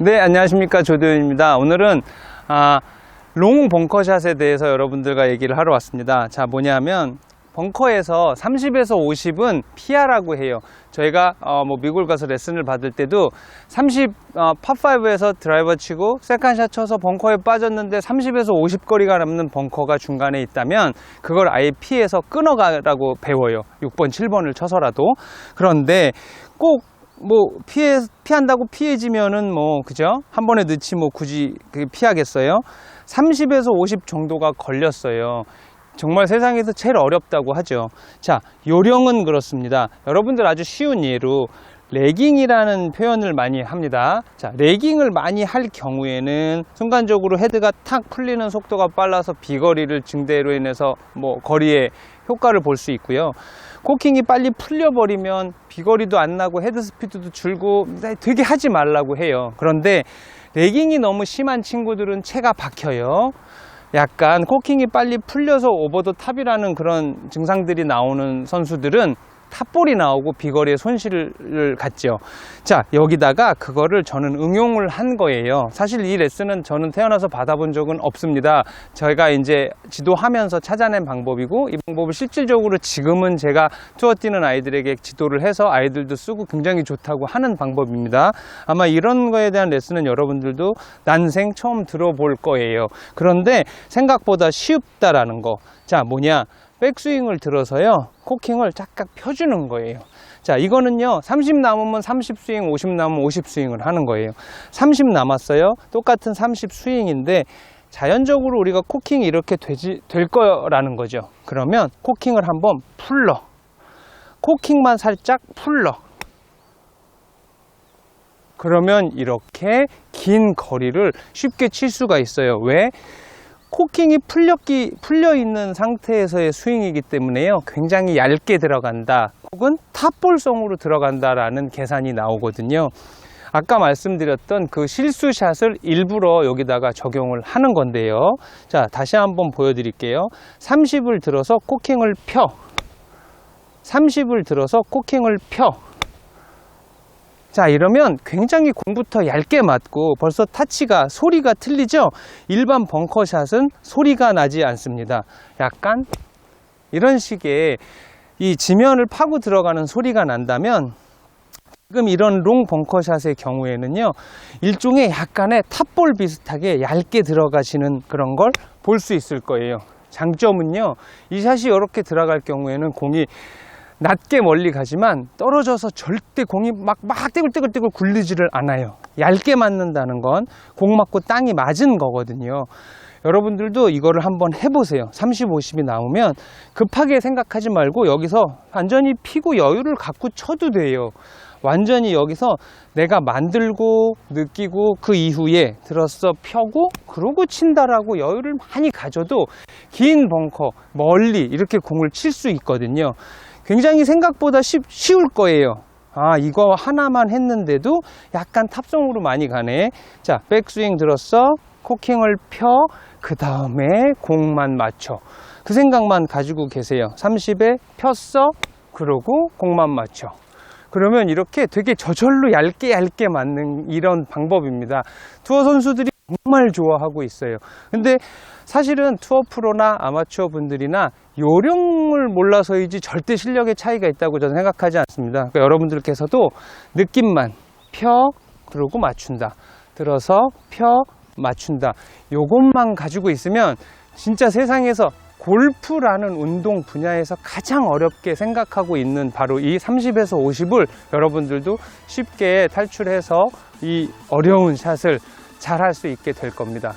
네, 안녕하십니까. 조도현입니다. 오늘은, 아, 롱 벙커샷에 대해서 여러분들과 얘기를 하러 왔습니다. 자, 뭐냐면, 벙커에서 30에서 50은 피하라고 해요. 저희가 어, 뭐 미국 가서 레슨을 받을 때도 30 어, 팝5에서 드라이버 치고 세컨샷 쳐서 벙커에 빠졌는데 30에서 50 거리가 남는 벙커가 중간에 있다면 그걸 아예 피해서 끊어가라고 배워요. 6번, 7번을 쳐서라도. 그런데 꼭 뭐 피해 피한다고 피해지면은 뭐 그죠? 한 번에 넣지 뭐 굳이 피하겠어요? 30에서 50 정도가 걸렸어요. 정말 세상에서 제일 어렵다고 하죠. 자, 요령은 그렇습니다. 여러분들 아주 쉬운 예로 레깅이라는 표현을 많이 합니다. 자, 레깅을 많이 할 경우에는 순간적으로 헤드가 탁 풀리는 속도가 빨라서 비거리를 증대로 인해서 뭐 거리에 효과를 볼 수 있고요. 코킹이 빨리 풀려버리면 비거리도 안 나고 헤드 스피드도 줄고 되게 하지 말라고 해요. 그런데 레깅이 너무 심한 친구들은 체가 박혀요. 약간 코킹이 빨리 풀려서 오버 더 탑이라는 그런 증상들이 나오는 선수들은 탑볼이 나오고 비거리에 손실을 갖죠. 자, 여기다가 그거를 저는 응용을 한 거예요. 사실 이 레슨은 저는 태어나서 받아본 적은 없습니다. 저희가 이제 지도하면서 찾아낸 방법이고 이 방법을 실질적으로 지금은 제가 투어 뛰는 아이들에게 지도를 해서 아이들도 쓰고 굉장히 좋다고 하는 방법입니다. 아마 이런 거에 대한 레슨은 여러분들도 난생 처음 들어볼 거예요. 그런데 생각보다 쉽다라는 거. 자, 뭐냐? 백스윙을 들어서요, 코킹을 짝짝 펴주는 거예요. 자, 이거는요, 30 남으면 30 스윙, 50 남으면 50 스윙을 하는 거예요. 30 남았어요. 똑같은 30 스윙인데, 자연적으로 우리가 코킹이 이렇게 되지, 될 거라는 거죠. 그러면 코킹을 한번 풀러. 코킹만 살짝 풀러. 그러면 이렇게 긴 거리를 쉽게 칠 수가 있어요. 왜? 코킹이 풀렸기, 풀려 있는 상태에서의 스윙이기 때문에요. 굉장히 얇게 들어간다. 혹은 탑볼성으로 들어간다라는 계산이 나오거든요. 아까 말씀드렸던 그 실수샷을 일부러 여기다가 적용을 하는 건데요. 자, 다시 한번 보여드릴게요. 30을 들어서 코킹을 펴. 30을 들어서 코킹을 펴. 자 이러면 굉장히 공부터 얇게 맞고 벌써 타치가 소리가 틀리죠? 일반 벙커샷은 소리가 나지 않습니다. 약간 이런 식의 이 지면을 파고 들어가는 소리가 난다면 지금 이런 롱 벙커샷의 경우에는요 일종의 약간의 탑볼 비슷하게 얇게 들어가시는 그런 걸 볼 수 있을 거예요. 장점은요 이 샷이 이렇게 들어갈 경우에는 공이 낮게 멀리 가지만 떨어져서 절대 공이 막, 막 떼굴떼굴떼굴 굴리지를 않아요. 얇게 맞는다는 건 공 맞고 땅이 맞은 거거든요. 여러분들도 이거를 한번 해보세요. 30, 50이 나오면 급하게 생각하지 말고 여기서 완전히 피고 여유를 갖고 쳐도 돼요. 완전히 여기서 내가 만들고 느끼고 그 이후에 들었어 펴고 그러고 친다라고 여유를 많이 가져도 긴 벙커 멀리 이렇게 공을 칠 수 있거든요. 굉장히 생각보다 쉽, 쉬울 거예요. 아, 이거 하나만 했는데도 약간 탑성으로 많이 가네. 자, 백스윙 들었어. 코킹을 펴. 그 다음에 공만 맞춰. 그 생각만 가지고 계세요. 30에 폈어. 그러고 공만 맞춰. 그러면 이렇게 되게 저절로 얇게 얇게 맞는 이런 방법입니다. 투어 선수들이 정말 좋아하고 있어요. 근데 사실은 투어 프로나 아마추어 분들이나 요령을 몰라서이지 절대 실력의 차이가 있다고 저는 생각하지 않습니다. 그러니까 여러분들께서도 느낌만 펴 그러고 맞춘다. 들어서 펴 맞춘다. 요것만 가지고 있으면 진짜 세상에서 골프라는 운동 분야에서 가장 어렵게 생각하고 있는 바로 이 30에서 50을 여러분들도 쉽게 탈출해서 이 어려운 샷을 잘할 수 있게 될 겁니다.